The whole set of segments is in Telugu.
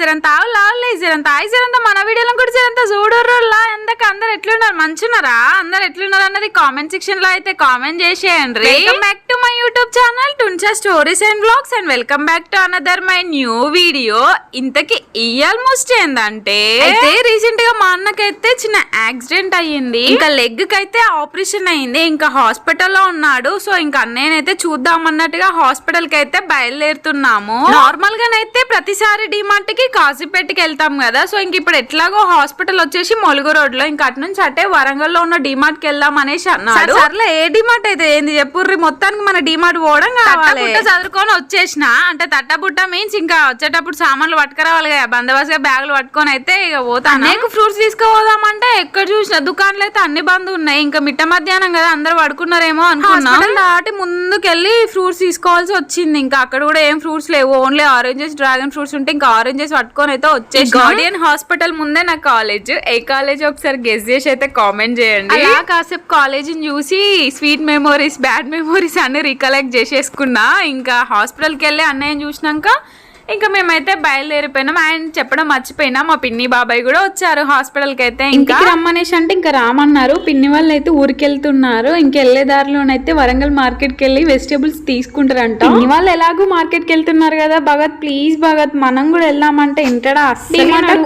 జరంత ఆవులా జరంత. ఆయి జరంత మన వీడియోలో కూడా జరంత చూడర్రులా ఎందుకు? అందరు ఎట్లున్నారు? మంచున్నారా? అందరు ఎట్లున్నారు అన్నది కామెంట్ సెక్షన్లో అయితే కామెంట్ చేసేయండి. Welcome back to my YouTube channel టుంచా stories and vlogs and welcome back to another my new video ఇంతకి ఆల్మోస్ట్ ఏందంటే? అయితే రీసెంట్గా మా అన్నకైతే చిన్న యాక్సిడెంట్ అయ్యింది. ఇంకా లెగ్కి అయితే ఆపరేషన్ అయింది ఇంకా హాస్పిటల్లో ఉన్నాడు. సో ఇంకా అన్నయ్యనైతే చూద్దాం అన్నట్టుగా హాస్పిటల్కి అయితే బయలుదేరుతున్నాము. నార్మల్ గానైతే ప్రతిసారి డిమార్ట్ కి కాజీపేటకి వెళ్తాం కదా. సో ఇంక ఇప్పుడు ఎట్లాగో హాస్పిటల్ వచ్చేసి మొలుగు రోడ్లో ఇంకా అటు నుంచి అటే వరంగల్లో ఉన్న డిమార్ట్కి వెళ్దాం అనేసి అన్నాడు. సర్లే ఏ డిమార్ట్ అయితే ఏంది? చెప్పుర్రి మొత్తానికి మన డిమార్ట్ పోవడం కావాలి. చదువుకొని వచ్చేసిన. అంటే తట్టబుట్ట మీన్స్ ఇంకా వచ్చేటప్పుడు సామాన్లు పట్టుకురావాలి కదా. బందోబస్తుగా బ్యాగులు పట్టుకొని అయితే ఇక పోతాను? అనేక ఫ్రూట్స్ తీసుకుపోదామంటే ఎక్కడ చూసిన దుకాణాలు అయితే అన్ని బంద్ ఉన్నాయి. ఇంకా మిట్ట మధ్యాహ్నం కదా అందరు పడుకున్నారేమో అనుకున్నా. దాటి ముందుకెళ్ళి ఫ్రూట్స్ తీసుకోవాల్సి వచ్చింది. ఇంకా అక్కడ కూడా ఏం ఫ్రూట్స్ లేవు. ఓన్లీ ఆరెంజెస్ డ్రాగన్ ఫ్రూట్స్ ఉంటే ఇంకా ఆరెంజెస్ పట్టుకొని అయితే వచ్చేసి గార్డియన్ హాస్పిటల్ ముందే నా కాలేజ్. ఏ కాలేజ్ ఒకసారి గెస్ చేసి అయితే కామెంట్ చేయండి. అలా కాసేపు కాలేజ్ చూసి స్వీట్ మెమోరీస్ బ్యాడ్ మెమోరీస్ అన్ని రికలెక్ట్ చేసేసుకున్నా. ఇంకా హాస్పిటల్కి వెళ్ళి అన్నయ్యని చూసినాక ఇంకా మేమైతే బయలుదేరిపోయినాం. ఆయన చెప్పడం మర్చిపోయినా మా పిన్ని బాబాయ్ కూడా వచ్చారు హాస్పిటల్కి అయితే ఇంకా రమ్మనేసి అంటే ఇంకా రామన్నారు. పిన్ని వాళ్ళు అయితే ఊరికి వెళ్తున్నారు ఇంకా వెళ్ళే దారిలోనైతే వరంగల్ మార్కెట్కి వెళ్ళి వెజిటేబుల్స్ తీసుకుంటారంట. పిన్ని వాళ్ళు ఎలాగో మార్కెట్కి వెళ్తున్నారు కదా భగత్ ప్లీజ్ భగత్ మనం కూడా వెళ్దామంటే ఇంటడా అసలు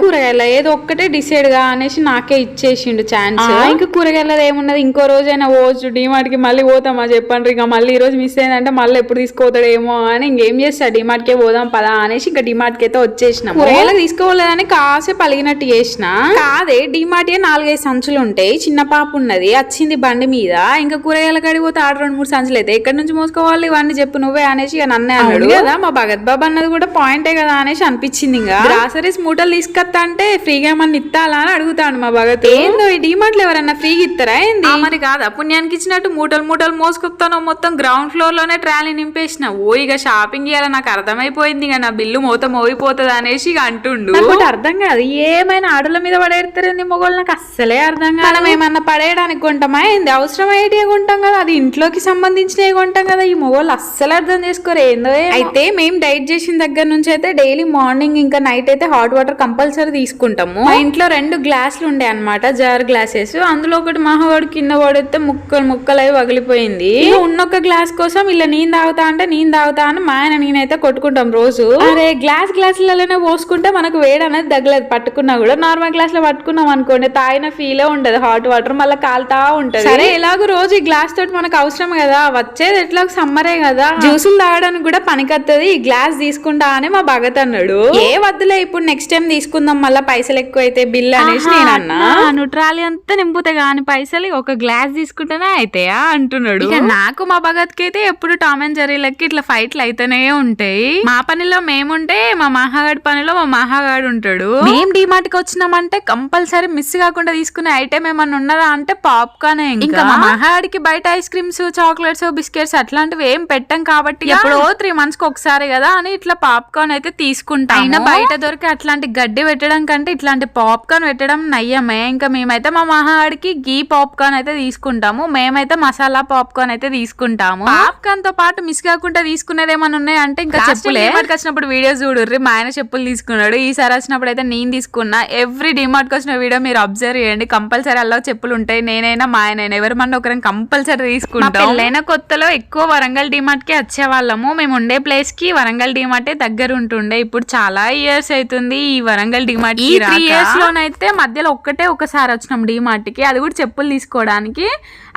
కూరగాయల ఏదో ఒక్కటే డిసైడ్గా అనేసి నాకే ఇచ్చేసిండు ఛాన్స్ ఇంకా కూరగాయలది ఏమున్నది? ఇంకో రోజైనా పోవచ్చు. డిమార్ట్కి మళ్ళీ పోతామా చెప్పండి ఇక మళ్ళీ ఈ రోజు మిస్ అయిందంటే మళ్ళీ ఎప్పుడు తీసుకుపోతాడేమో అని ఇంకేం చేస్తా డిమార్ట్ కే పోదాం పదా అనేసి ఇంకా డిమార్ట్కి అయితే వచ్చేసినాం కూరగాయలకు తీసుకోలేదని కాసేపు అలిగినట్టు చేసిన? కాదే డిమార్ట్ ఏ నాలుగైదు సంచులు ఉంటాయి. చిన్న పాప ఉన్నది వచ్చింది బండి మీద. ఇంకా కూరగాయల కాడికి పోతే ఆడ రెండు మూడు సంచులు అయితే. ఎక్కడి నుంచి మోసుకోవాలి? ఇవన్నీ చెప్పు నువ్వే అనేసి ఇక నన్నే అన్నాడు. కదా మా భగత్ బాబు అన్నది కూడా పాయింటే కదా అనేసి అనిపించింది ఇంకా. గ్రాసరీస్ మూటలు తీసుకొస్తా అంటే ఫ్రీగా ఏమన్నా ఇత్తాలా అని అడుగుతాడు మా భగత్. ఏందో ఈ డిమార్ట్లో ఎవరన్నా ఫ్రీగా ఇస్తారా ఏంది? మరి కాదా పుణ్యానికి ఇచ్చినట్టు మూటలు మూటలు మోసుకొస్తాను మొత్తం గ్రౌండ్ ఫ్లోర్లోనే ట్రాలీ నింపేసిన. ఓ ఇక షాపింగ్ చేయాలి నాకు అర్థమైపోయింది ఇక నా బిల్లు మూత మోగిపోతుంది అనేసి ఇక అంటుండు. నాకు అర్థం కాదు ఏమైనా ఆడల మీద పడేస్తారండి మొగోళ్ళు? నాకు అస్సలే అర్థం కాదు. మనం ఏమన్నా పడేయడానికి కొంటామా? ఏంది? అవసరం ఐడియా కొంటాం కదా. అది ఇంట్లోకి సంబంధించినవి కొంటాం కదా. ఈ మొగోళ్ళు అస్సలు అర్థం చేసుకోరు. ఏందో. అయితే మేము డైట్ చేసిన దగ్గర నుంచి అయితే డైలీ మార్నింగ్ ఇంకా నైట్ అయితే హాట్ వాటర్ కంపల్సరీ తీసుకుంటాము. మా ఇంట్లో రెండు గ్లాసులు ఉండే అన్నమాట జార్ గ్లాసెస్. అందులో ఒకటి మహావాడు కింద పడితే ముక్కలు ముక్కలు అయి పగిలిపోయింది ఉన్నొక్క గ్లాస్ కోసం ఇలా నేను తాగుతా అంటే నేను తాగుతా అని మా ఆయన నేనైతే కొట్టుకుంటాం రోజు. అరే గ్లాస్ గ్లాసులలోనే పోసుకుంటే మనకు వేడి అనేది తగ్గలేదు పట్టుకున్నా కూడా నార్మల్ గ్లాస్లో పట్టుకున్నాం అనుకోండి తాగిన ఫీలే ఉండదు. హాట్ వాటర్ మళ్ళీ కాలుతా ఉంటది. సరే ఎలాగో రోజు ఈ గ్లాస్ తోటి మనకు అవసరం కదా. వచ్చేది ఎట్లా? సమ్మరే కదా. జ్యూసులు తాగడానికి కూడా పనికొత్తది ఈ గ్లాస్ తీసుకుంటా అని మా భగత్ అన్నాడు. ఏ వద్దులే ఇప్పుడు నెక్స్ట్ టైం తీసుకుందాం. మళ్ళీ పైసలు ఎక్కువ అయితే బిల్ అనేసి నేను అన్నా న్యూట్రాలి అంతా నింపుతే గాని పైసలు ఒక గ్లాస్ తీసుకుంటేనే అయితాయా అంటున్నాడు. నాకు మా భగత్కి అయితే ఎప్పుడు టామ్ అండ్ జెర్రీ లెక్క ఇట్లా ఫైట్లు అయితేనే ఉంటాయి. మా పనిలో మేముంటే మా మహాగాడి పనిలో మా మహాగాడు ఉంటాడు. మేం డిమార్ట్కి వచ్చినామంటే కంపల్సరీ మిస్ కాకుండా తీసుకునే ఐటెం ఏమన్నా ఉన్నదా అంటే పాప్కార్న్ ఇంకా. మా మహాగాడికి బయట ఐస్ క్రీమ్స్ చాక్లెట్స్ బిస్కెట్స్ అట్లాంటివి ఏం పెట్టం కాబట్టి ఎప్పుడో త్రీ మంత్స్కి ఒకసారి కదా అని ఇట్లా పాప్కార్న్ అయితే తీసుకుంటాం అయినా బయట దొరికి అట్లాంటి గడ్డి పెట్టడం కంటే ఇట్లాంటి పాప్కార్న్ పెట్టడం నయ్యమే. ఇంకా మేమైతే మా మహాడికి గీ పాప్కార్న్ అయితే తీసుకుంటాము. మేమైతే మసాలా పాప్కార్న్ అయితే తీసుకుంటాము. పాప్కార్న్తో పాటు మిస్ కాకుండా తీసుకునేది ఏమైనా ఉన్నాయంటే ఇంకా చెప్పులే. డిమార్ట్ వచ్చినప్పుడు వీడియోస్ చూడుర్రి మా ఆయన చెప్పులు తీసుకున్నాడు. ఈసారి వచ్చినప్పుడు అయితే నేను తీసుకున్నా. ఎవ్రీ డిమార్ట్కి వచ్చిన వీడియో మీరు అబ్జర్వ్ చేయండి. కంపల్సరీ అలా చెప్పులు ఉంటాయి. నేనైనా మా ఆయన ఎవరమన్నా ఒకరిని కంపల్సరీ తీసుకుంటాం. పెళ్ళైన కొత్తలో ఎక్కువ వరంగల్ డిమార్ట్కి వచ్చేవాళ్ళము. మేము ఉండే ప్లేస్కి వరంగల్ డిమార్ట్ దగ్గర ఉంటుండే. ఇప్పుడు చాలా ఇయర్స్ అవుతుంది ఈ వరంగల్ డిమార్ట్ ఈ త్రీ ఇయర్స్ లోనైతే మధ్యలో ఒక్కటే ఒకసారి వచ్చినాం డిమార్ట్కి. అది కూడా చెప్పులు తీసుకోవడానికి.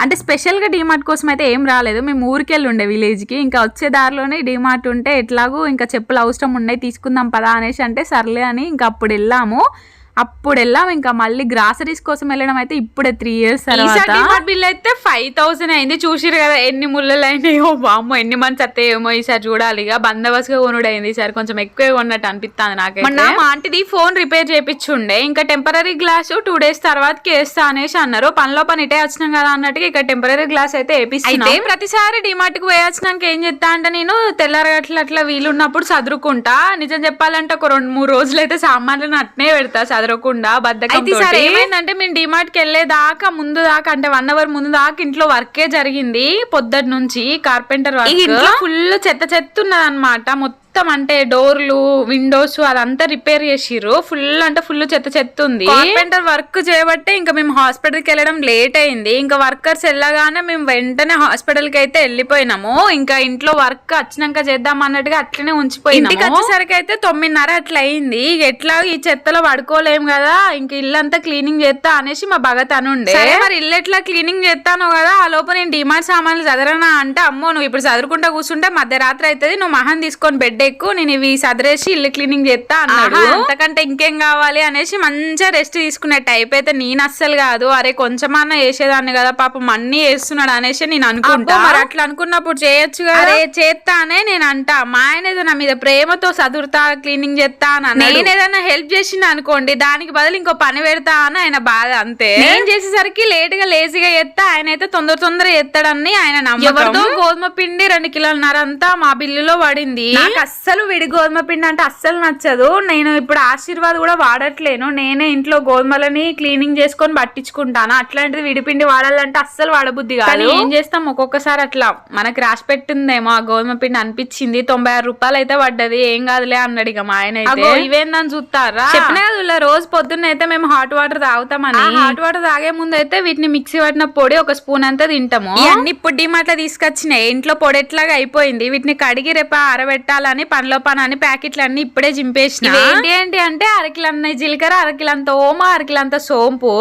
అంటే స్పెషల్గా డిమార్ట్ కోసం అయితే ఏం రాలేదు. మేము ఊరికెళ్ళి ఉండే విలేజ్కి. ఇంకా వచ్చే దారిలోనే డిమార్ట్ ఉంటే ఎట్లాగూ ఇంకా చెప్పులు అవసరం ఉన్నాయి తీసుకుందాం పదా అనేసి అంటే సర్లే అని ఇంకా అప్పుడు వెళ్ళాము. అప్పుడు వెళ్ళాం ఇంకా మళ్ళీ గ్రాసరీస్ కోసం వెళ్ళడం అయితే ఇప్పుడే త్రీ ఇయర్స్ తర్వాత. బిల్ అయితే ఫైవ్ థౌసండ్ అయింది. చూసిరు కదా ఎన్ని ముళ్ళలు అయినాయో బామ్మో ఎన్ని మంత్స్ వస్తాయేమో ఈసారి చూడాలి. ఇక బందోబస్తుగా కొనుడు అయింది ఈసారి. కొంచెం ఎక్కువే కొన్నట్టు అనిపిస్తుంది నాకైతే. మా ఆంటీది ఫోన్ రిపేర్ చేయించుండే ఇంకా టెంపరీ గ్లాస్ టూ డేస్ తర్వాత వేస్తా అనేసి అన్నారు. పనిలో పని ఇటే వచ్చినాం కదా అన్నట్టుగా ఇక టెంపరీ గ్లాస్ అయితే అయితే ప్రతిసారి డిమార్ట్కి పోయి వచ్చినాక ఏం చేస్తా అంటే నేను తెల్లారగట్ల అట్లా వీలున్నప్పుడు చదువుకుంటా నిజం చెప్పాలంటే ఒక రెండు మూడు రోజులు అయితే సామాన్లను అట్నే పెడతా. చదవకుండా బద్దకం సరే ఏమైందంటే మేము డిమార్ట్కి వెళ్ళేదాకా ముందు దాకా అంటే వన్ అవర్ ముందు దాకా ఇంట్లో వర్కే జరిగింది. పొద్దుటి నుంచి కార్పెంటర్ వర్క్ ఫుల్ చెత్త చెత్త ఉన్నది అనమాట మొత్తం మొత్తం అంటే డోర్లు విండోస్ అదంతా రిపేర్ చేసిర్రు. ఫుల్ అంటే ఫుల్ చెత్త చెత్త ఉంది. కార్పెంటర్ వర్క్ చేయబట్టే ఇంకా మేము హాస్పిటల్కి వెళ్ళడం లేట్ అయింది. ఇంకా వర్కర్స్ వెళ్ళగానే మేము వెంటనే హాస్పిటల్కి అయితే వెళ్ళిపోయినాము. ఇంకా ఇంట్లో వర్క్ వచ్చినాక చేద్దాం అన్నట్టుగా అట్లనే ఉంచిపోయి ఇంటికి వచ్చేసరికి అయితే తొమ్మిదిన్నర అట్లా అయింది. ఇక ఎట్లా ఈ చెత్తలో పడుకోలేం కదా ఇంక ఇల్లంతా క్లీనింగ్ చేస్తా అనేసి మా భగత్ అనుండే. మరి ఇల్లు ఎట్లా క్లీనింగ్ చేస్తాను కదా ఆ లోపు నేను డిమార్ట్ సామాన్లు చదరనా అంటే అమ్మో నువ్వు ఇప్పుడు చదువుకుంటా కూర్చుంటే మధ్యరాత్రి అవుతుంది నువ్వు మహం తీసుకొని బెడ్ ఎక్కు నేను ఇవి సదరేసి ఇల్లు క్లీనింగ్ చేస్తా అన్నాడు. అంతకంటే ఇంకేం కావాలి అనేసి మంచిగా రెస్ట్ తీసుకునే టైప్ అయితే నేను అస్సలు కాదు. అరే కొంచెమన్నా వేసేదాన్ని కదా పాపం అన్ని వేస్తున్నాడు అనేసి నేను అనుకుంటా. మరి అట్లా అనుకున్నప్పుడు చేయొచ్చు అరే చేస్తానే నేను అంటా. మా ఆయన ఏదో నా మీద ప్రేమతో చదువుతా క్లీనింగ్ చేస్తా అని నేను ఏదైనా హెల్ప్ చేసిన అనుకోండి దానికి బదులు ఇంకో పని పెడతా అని ఆయన బాధ అంతే. నేను చేసేసరికి లేట్గా లేజీగా చేస్తా. ఆయన అయితే తొందర తొందర చేస్తాడని ఆయన నమ్మకం. గోధుమ పిండి రెండు కిలోలన్నర అంతా మా బిల్లులో పడింది. నాకు అస్సలు విడి గోధుమ పిండి అంటే అస్సలు నచ్చదు. నేను ఇప్పుడు ఆశీర్వాద్ కూడా వాడట్లేను. నేనే ఇంట్లో గోధుమలని క్లీనింగ్ చేసుకొని పట్టించుకుంటాను. అట్లాంటిది విడిపిండి వాడాలంటే అస్సలు వాడబుద్ధి కాదు. ఏం చేస్తాం? ఒక్కొక్కసారి అట్లా మనకి రాసి పెట్టిందేమో ఆ గోధుమ పిండి అనిపించింది తొంభై ఆరు రూపాయలు అయితే పడ్డది ఏం కాదులే అన్నాడు ఇక మా ఆయన ఇవేందని చూస్తారా? చెప్పినా కదా ఇలా రోజు పొద్దున్న అయితే మేము హాట్ వాటర్ తాగుతామని. హాట్ వాటర్ తాగే ముందు అయితే వీటిని మిక్సీ పట్టిన పొడి ఒక స్పూన్ అంతా తింటాము. ఇవన్నీ ఇప్పుడు లో తీసుకొచ్చినాయి. ఇంట్లో పొడి ఎట్లాగా అయిపోయింది? వీటిని కడిగి రేపు ఆరబెట్టాలని పనిలో పని అని ప్యాకెట్లు అన్ని ఇప్పుడే చింపేసిన? ఏంటి ఏంటి అంటే అరకిలంత జీలకర్ర అరకిలంత ఓమ అరకిలంత సోంపు.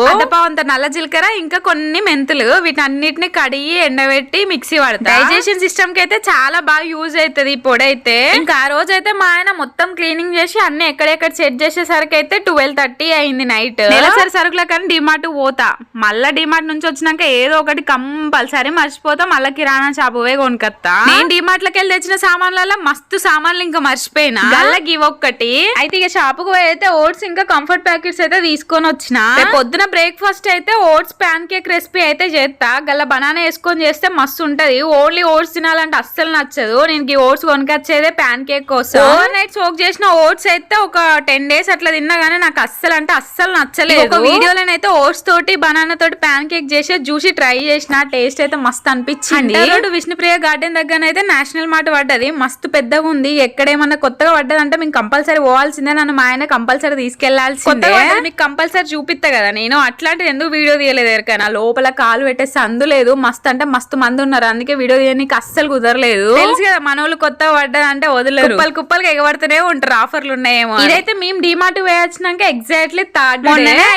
అంత నల్ల జీలకర్ర ఇంకా కొన్ని మెంతులు. వీటన్నిటిని కడిగి ఎండబెట్టి మిక్సీ పడతా డైజెషన్ సిస్టమ్కి అయితే చాలా బాగా యూజ్ అవుతుంది ఈ పొడి అయితే ఇంకా ఆ రోజు అయితే మా ఆయన మొత్తం క్లీనింగ్ చేసి అన్ని ఎక్కడెక్కడ సెట్ చేసేసరికి అయితే ట్వెల్వ్ థర్టీ అయింది నైట్. నెలసరి సరుకుల కానీ డిమార్ట్ పోతా. మళ్ళా డిమార్ట్ నుంచి వచ్చినాక ఏదో ఒకటి కంపల్సరీ మర్చిపోతా మళ్ళా కిరాణా షాపు పోయి కొనుకొత్తా. నేను డిమార్ట్ లకి వెళ్ళి తెచ్చిన సామాన్లలో మస్తు సామాన్లు ఇంకా మర్చిపోయినా? గల్లకి ఇవి ఒక్కటి. అయితే ఇక షాపుకు పోయి అయితే ఓట్స్ ఇంకా కంఫర్ట్ ప్యాకెట్స్ అయితే తీసుకొని వచ్చిన? పొద్దున బ్రేక్ఫాస్ట్ అయితే ఓట్స్ ప్యాన్ కేక్ రెసిపీ అయితే చేస్తా గల్ల బనానా వేసుకొని చేస్తే మస్తు ఉంటది. ఓన్లీ ఓట్స్ తినాలంటే అస్సలు నచ్చదు. నేను ఈ ఓట్స్ కొనుకొచ్చేదే ప్యాన్ కేక్ కోసం. ఓవర్ నైట్ సోక్ చేసిన ఓట్స్ అయితే ఒక టెన్ డేస్ అట్లా తిన్నా గానీ నాకు అస్సలు అంటే అస్సలు నచ్చలేదు. ఒక వీడియోలోనైతే ఓట్స్ తోటి బనానా తోటి ప్యాన్ కేక్ చేసి చూసి ట్రై చేసిన. టేస్ట్ అయితే మస్తు అనిపించింది. విష్ణుప్రియ గార్డెన్ దగ్గర అయితే నేషనల్ మార్ట్ పడ్డది. మస్తు పెద్దగా ఉంది ఎక్కడేమన్నా కొత్తగా పడ్డదంటే మేము కంపల్సరీ పోవాల్సిందే. నన్ను మా ఆయన కంపల్సరీ తీసుకెళ్ళాల్సిందే. మీకు కంపల్సరీ చూపిస్తా కదా. నేను అట్లాంటిది ఎందుకు వీడియో తీయలేదు ఎవరికైనా లోపల కాలు పెట్టే సందు లేదు. మస్తు అంటే మస్తు మంది ఉన్నారు. అందుకే వీడియో తీయడానికి అస్సలు కుదరలేదు. తెలుసు కదా మనోళ్ళు కొత్తగా పడ్డదంటే వదిలేరు. కుప్పలు కుప్పలకి ఎగబడుతూనే ఉంటారు. ఆఫర్లు ఉన్నాయేమో ఇదైతే మేము డిమార్ట్ వేయొచ్చినాక ఎగ్జాక్ట్లీ థర్డ్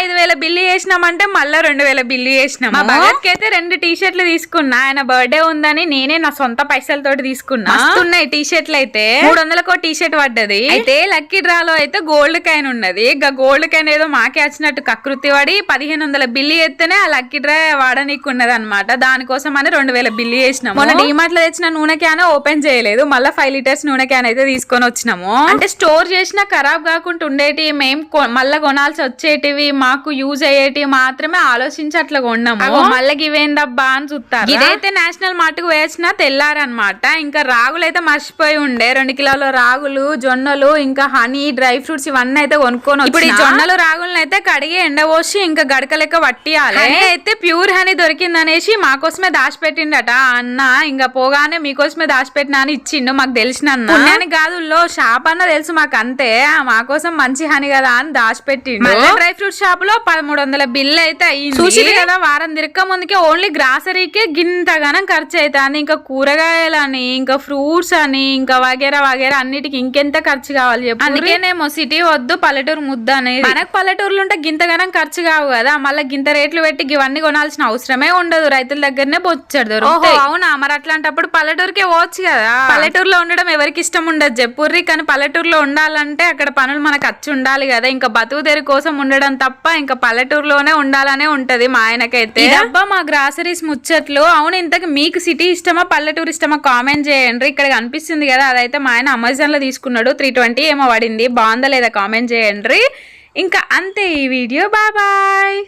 ఐదు వేల బిల్లు చేసినామంటే మళ్ళీ రెండు వేల బిల్లు చేసినాం మా భగత్కి అయితే రెండు టీ షర్ట్లు తీసుకున్నా. ఆయన బర్త్డే ఉందని నేనే నా సొంత పైసలతోటి తీసుకున్నా. ఉన్నాయి టీ షర్ట్లు అయితే మూడు వందలకు టీ షర్ట్ పడ్డది. అయితే లక్కీ డ్రాలో అయితే గోల్డ్ కాయిన్ ఉన్నది. ఇక గోల్డ్ కాయిన్ ఏదో మాకే వచ్చినట్టు కకృతి పడి పదిహేను వందల బిల్లు ఎత్తేనే ఆ లక్కీ డ్రా వాడనీకి ఉన్నది అనమాట దానికోసం అని రెండు వేల బిల్లు చేసినాము. మొన్న డిమార్ట్లో తెచ్చిన నూనె క్యాన్ ఓపెన్ చేయలేదు. మళ్ళీ ఫైవ్ లీటర్స్ నూనె క్యాన్ అయితే తీసుకొని వచ్చినాము. అంటే స్టోర్ చేసిన ఖరాబ్ కాకుండా ఉండేటి మేము మళ్ళా కొనాల్సి వచ్చేటివి మాకు యూజ్ అయ్యేటివి మాత్రమే ఆలోచించి అట్లా కొన్నాము. మళ్ళీ ఇవేందబ్బా అని చూస్తారు ఇదైతే నేషనల్ మార్ట్కు వేసిన తెల్లారనమాట ఇంకా రాగులు అయితే మర్చిపోయి ఉండే. రెండు కిలోల రాగులు జొన్నలు ఇంకా హనీ డ్రై ఫ్రూట్స్ ఇవన్నీ అయితే కొనుక్కొని ఇప్పుడు ఈ జొన్నలు రాగులను అయితే కడిగి ఎండబోసి ఇంకా గడక లెక్క పట్టియాలి అయితే ప్యూర్ హనీ దొరికిందనేసి మాకోసమే దాచిపెట్టిండట ఆ అన్న. ఇంకా పోగానే మీకోసమే దాచిపెట్టినా అని ఇచ్చిండు మాకు తెలిసిన అన్న. పుణ్యానికి కాదుల్లో షాప్ అన్న తెలుసు మాకు అంతే ఆ మాకోసం మంచి హనీ కదా అని దాచిపెట్టిండు. డ్రై ఫ్రూట్ షాప్లో పదమూడు వందల బిల్ అయితే అయ్యింది చూసి కదా వారం తిరక్క ముందుకే ఓన్లీ గ్రాసరీకే గింతగానం ఖర్చు అవుతుంది ఇంకా కూరగాయలని ఇంకా ఫ్రూట్స్ అని ఇంకా వగేరా వగేరా అన్నిటికి ఇంకెంత ఖర్చు కావాలి చెప్పు. అందుకేనేమో సిటీ వద్దు పల్లెటూరు ముద్ద అనేది. మనకు పల్లెటూరులో ఉంటే గింతగానం ఖర్చు కావు కదా. మళ్ళీ గింత రేట్లు పెట్టి ఇవన్నీ కొనాల్సిన అవసరమే ఉండదు. రైతుల దగ్గరనే బొచ్చాడు ఓహో అవునా? మరి అట్లాంటప్పుడు పల్లెటూరుకే పోవచ్చు కదా. పల్లెటూరులో ఉండడం ఎవరికి ఇష్టం ఉండదు చెప్పుర్రి కానీ పల్లెటూరులో ఉండాలంటే అక్కడ పనులు మనకు వచ్చి ఉండాలి కదా. ఇంకా బతుకు తెరి కోసం ఉండడం తప్ప ఇంకా పల్లెటూరులోనే ఉండాలనే ఉంటది మా ఆయనకైతే. అబ్బా మా గ్రాసరీస్ ముచ్చట్లు. అవును ఇంతకు మీకు సిటీ ఇష్టమా పల్లెటూరు ఇష్టమా? కామెంట్ చేయండి. ఇక్కడ కనిపిస్తుంది కదా అదైతే మా ఆయన అమెజాన్లో తీసుకున్నాడు. త్రీ ట్వంటీ ఏమో పడింది. బాగుందా లేదా కామెంట్ చేయండి. ఇంకా అంతే ఈ వీడియో. Bye bye